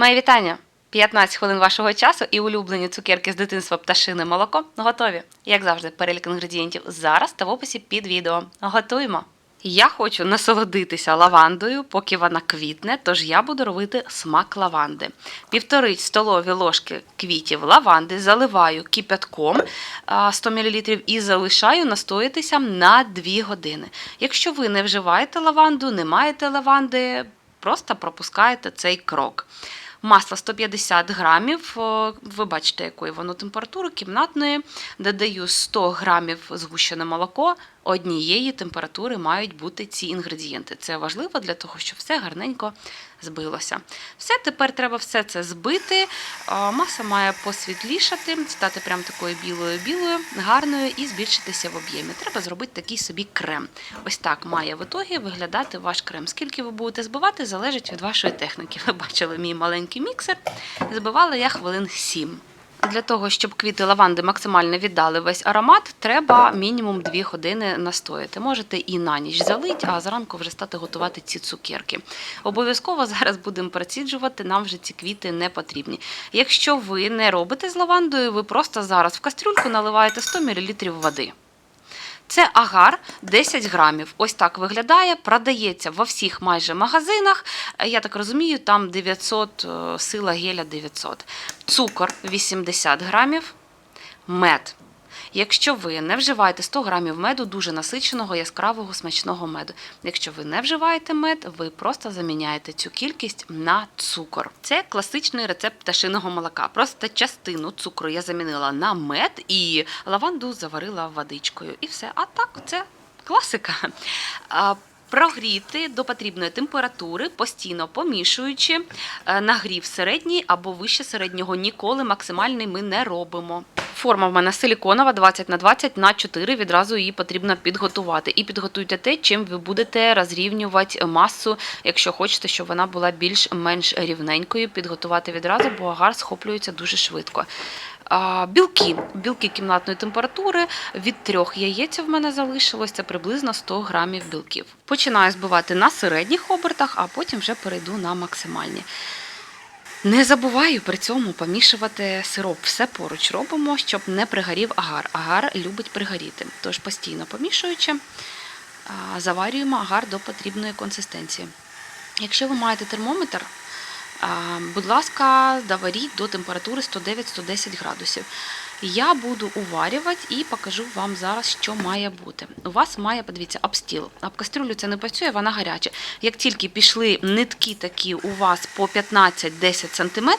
Мої вітання! 15 хвилин вашого часу і улюблені цукерки з дитинства пташине молоко готові. Як завжди, перелік інгредієнтів зараз та в описі під відео. Готуємо! Я хочу насолодитися лавандою, поки вона квітне, тож я буду робити смак лаванди. Півтори столові ложки квітів лаванди заливаю кипятком 100 мл і залишаю настоятися на 2 години. Якщо ви не вживаєте лаванду, не маєте лаванди, просто пропускаєте цей крок. Масло 150 грамів, ви бачите, якої воно температури кімнатної. Додаю 100 грамів згущене молоко. Однієї температури мають бути ці інгредієнти. Це важливо для того, щоб все гарненько збилося. Все, тепер треба все це збити. Маса має посвітлішати, стати прям такою білою-білою, гарною і збільшитися в об'ємі. Треба зробити такий собі крем. Ось так має в ітогі виглядати ваш крем. Скільки ви будете збивати, залежить від вашої техніки. Ви бачили мій маленький міксер. Збивала я хвилин 7. Для того, щоб квіти лаванди максимально віддали весь аромат, треба мінімум 2 години настояти. Можете і на ніч залить, а зранку вже стати готувати ці цукерки. Обов'язково зараз будемо проціджувати, нам вже ці квіти не потрібні. Якщо ви не робите з лавандою, ви просто зараз в кастрюльку наливаєте 100 мл води. Це агар 10 грамів. Ось так виглядає, продається во всіх майже магазинах. Я так розумію, там 900, е, сила геля 900. Цукор 80 грамів, мед. Якщо ви не вживаєте 100 грамів меду, дуже насиченого, яскравого, смачного меду. Якщо ви не вживаєте мед, ви просто заміняєте цю кількість на цукор. Це класичний рецепт пташиного молока. Просто частину цукру я замінила на мед і лаванду заварила водичкою. І все. А так, це класика. Прогріти до потрібної температури, постійно помішуючи, Е, нагрів середній або вище середнього ніколи максимальний ми не робимо. Форма в мене силіконова 20 на 20 на 4, відразу її потрібно підготувати. І підготуйте те, чим ви будете розрівнювати масу, якщо хочете, щоб вона була більш-менш рівненькою. Підготувати відразу, бо агар схоплюється дуже швидко. Білки. Білки кімнатної температури від трьох яєць в мене залишилось, це приблизно 100 грамів білків. Починаю збивати на середніх обертах, а потім вже перейду на максимальні. Не забуваю при цьому помішувати сироп. Все поруч робимо, щоб не пригорів агар. Агар любить пригоріти. Тож постійно помішуючи, заварюємо агар до потрібної консистенції. Якщо ви маєте термометр, будь ласка, доваріть до температури 109-110 градусів. Я буду уварювати і покажу вам зараз, що має бути. У вас має, подивіться, обстіл. Об кастрюлю це не працює, вона гаряча. Як тільки пішли нитки такі у вас по 15-10 см,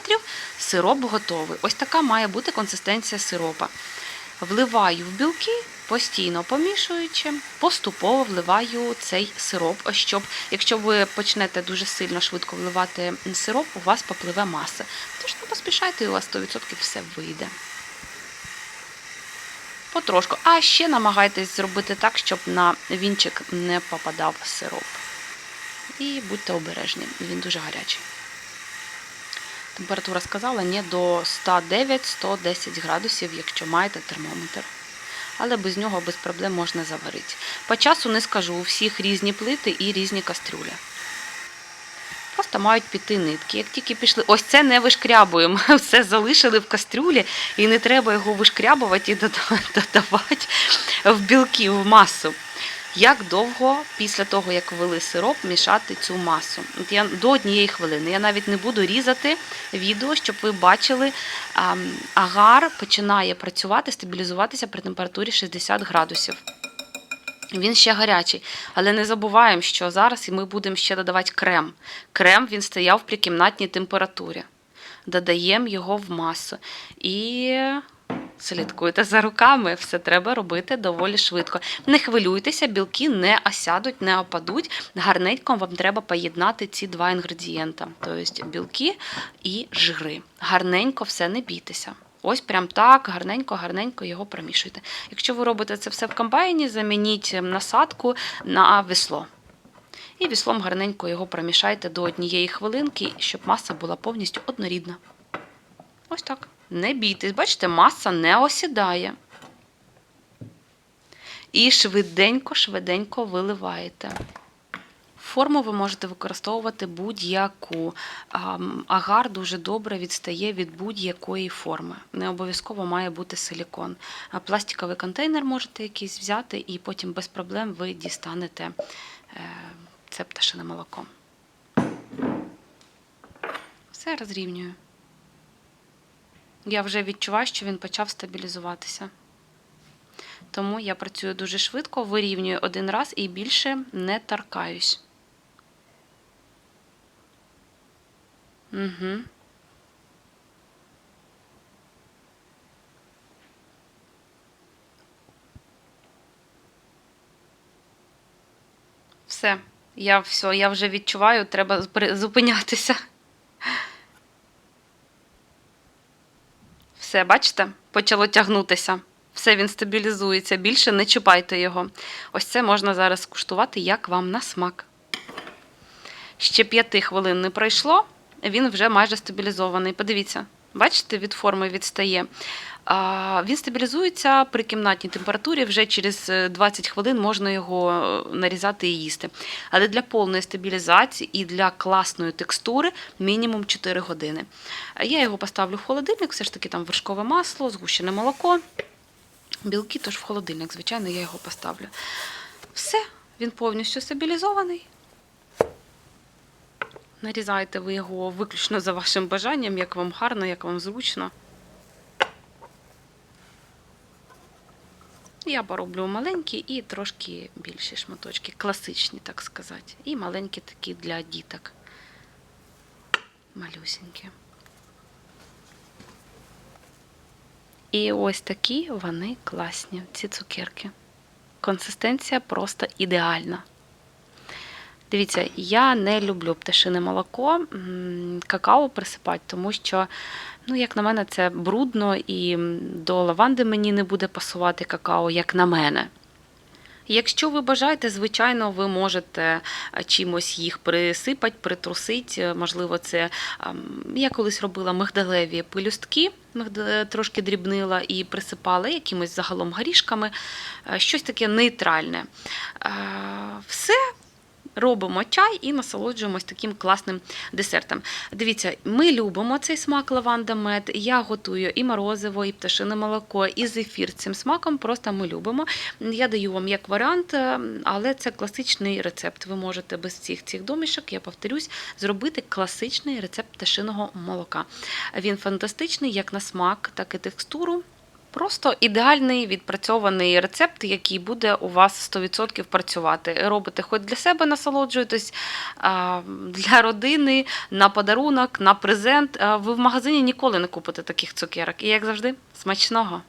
сироп готовий. Ось така має бути консистенція сиропа. Вливаю в білки, постійно помішуючи, поступово вливаю цей сироп, щоб, якщо ви почнете дуже сильно швидко вливати сироп, у вас попливе маса. Тож не поспішайте, і у вас 100% все вийде. Потрошку. А ще намагайтесь зробити так, щоб на вінчик не попадав сироп. І будьте обережні, він дуже гарячий. Температура сказала не до 109-110 градусів, якщо маєте термометр. Але без нього без проблем можна заварити. По часу не скажу, у всіх різні плити і різні кастрюлі. Просто мають піти нитки. Як тільки пішли, ось це не вишкрябуємо. Все залишили в кастрюлі, і не треба його вишкрябувати і додавати в білки, в масу. Як довго після того, як ввели сироп, мішати цю масу? От я до однієї хвилини. Я навіть не буду різати відео, щоб ви бачили, агар починає працювати, стабілізуватися при температурі 60 градусів. Він ще гарячий, але не забуваємо, що зараз ми будемо ще додавати крем. Крем він стояв при кімнатній температурі. Додаємо його в масу. І слідкуйте за руками, все треба робити доволі швидко. Не хвилюйтеся, білки не осядуть, не опадуть. Гарненько вам треба поєднати ці два інгредієнта, тобто білки і жири. Гарненько все не бійтеся. Ось прям так, гарненько, гарненько його промішуйте. Якщо ви робите це все в комбайні, замініть насадку на весло. І віслом гарненько його промішайте до однієї хвилинки, щоб маса була повністю однорідна. Ось так. Не бійтесь, бачите, маса не осідає. І швиденько-швиденько виливаєте. Форму ви можете використовувати будь-яку. Агар дуже добре відстає від будь-якої форми. Не обов'язково має бути силікон. Пластиковий контейнер можете якийсь взяти, і потім без проблем ви дістанете е, це пташине молоко. Все розрівнюю. Я вже відчуваю, що він почав стабілізуватися. Тому я працюю дуже швидко, вирівнюю один раз і більше не торкаюсь. Угу. Все, я все, я вже відчуваю, треба зупи- зупинятися. Все, бачите, почало тягнутися. Все, він стабілізується. Більше не чіпайте його. Ось це можна зараз скуштувати, як вам на смак. Ще п'яти хвилин не пройшло, він вже майже стабілізований. Подивіться, бачите, від форми відстає. Він стабілізується при кімнатній температурі, вже через е, 20 хвилин можна його е, нарізати і їсти. Але для повної стабілізації і для класної текстури мінімум 4 години. Я його поставлю в холодильник, все ж таки там вершкове масло, згущене молоко, білки, тож в холодильник, звичайно, я його поставлю. Все, він повністю стабілізований. Нарізаєте ви його виключно за вашим бажанням, як вам гарно, як вам зручно. Я пороблю маленькі і трошки більші шматочки, класичні, так сказати. І маленькі такі для діток. Малюсенькі. І ось такі вони класні, ці цукерки. Консистенція просто ідеальна. Дивіться, я не люблю пташине молоко, какао присипати, тому що, ну, як на мене, це брудно і до лаванди мені не буде пасувати какао, як на мене. Якщо ви бажаєте, звичайно, ви можете чимось їх присипати, притрусити. Можливо, це я колись робила мигдалеві пелюстки, трошки дрібнила і присипала якимось загалом горішками, щось таке нейтральне. Все. Робимо чай і насолоджуємось таким класним десертом. Дивіться, ми любимо цей смак лаванда мед. Я готую і морозиво, і пташине молоко, і зефір цим смаком. Просто ми любимо. Я даю вам як варіант, е, але це класичний рецепт. Ви можете без цих цих домішок, я повторюсь, зробити класичний рецепт пташиного молока. Він фантастичний як на смак, так і текстуру. Просто ідеальний відпрацьований рецепт, який буде у вас 100% працювати. Робите хоч для себе насолоджуєтесь, для родини, на подарунок, на презент. Ви в магазині ніколи не купите таких цукерок. І як завжди, смачного!